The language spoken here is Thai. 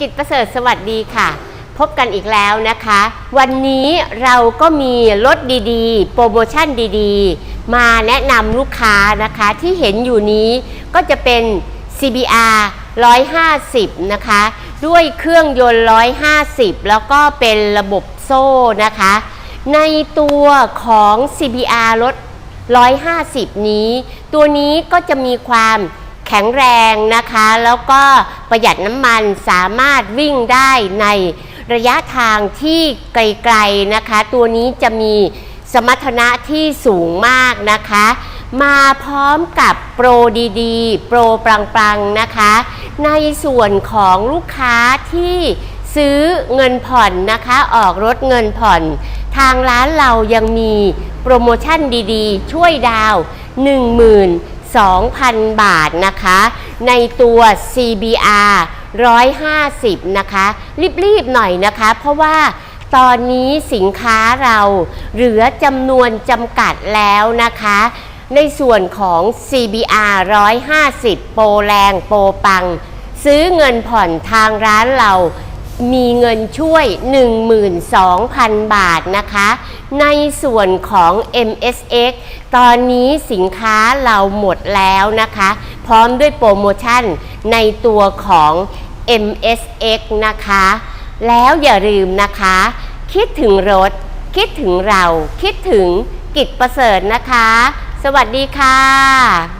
กิจประเสริฐสวัสดีค่ะ พบกันอีกแล้วนะคะ วันนี้เราก็มีลดดีๆ โปรโมชั่นดีๆ มาแนะนำลูกค้านะคะที่เห็นอยู่นี้ก็จะเป็น CBR 150 นะคะ ด้วยเครื่องยนต์ 150 แล้วก็เป็นระบบโซ่นะคะ ในตัวของ CBR รถ 150 นี้ ตัวนี้ก็จะมีความ แข็งแรงนะคะ แล้วก็ประหยัดน้ำมันสามารถวิ่งได้ในระยะทางที่ไกลๆนะคะ ตัวนี้จะมีสมรรถนะที่สูงมากนะคะ มาพร้อมกับโปรดีๆ โปรปรังๆนะคะ ในส่วนของลูกค้าที่ซื้อเงินผ่อนนะคะ ออกรถเงินผ่อน ทางร้านเรายังมีโปรโมชั่นดีๆ ช่วยดาว 2,000 บาทนะคะ ในตัว CBR 150 นะคะ รีบ ๆ หน่อยนะคะ เพราะว่าตอนนี้สินค้าเราเหลือจำนวนจำกัดแล้วนะคะ ในส่วนของ CBR 150 โปรแรงโปรปัง ซื้อเงินผ่อนทางร้านเรามีเงินช่วย 12,000 บาทนะคะ ในส่วนของ MSX ตอนนี้สินค้าเราหมดแล้วนะคะ พร้อมด้วยโปรโมชั่นในตัวของ MSX นะคะ แล้วอย่าลืมนะคะ คิดถึงรถ คิดถึงเรา คิดถึงกิจประเสริฐนะคะ สวัสดีค่ะ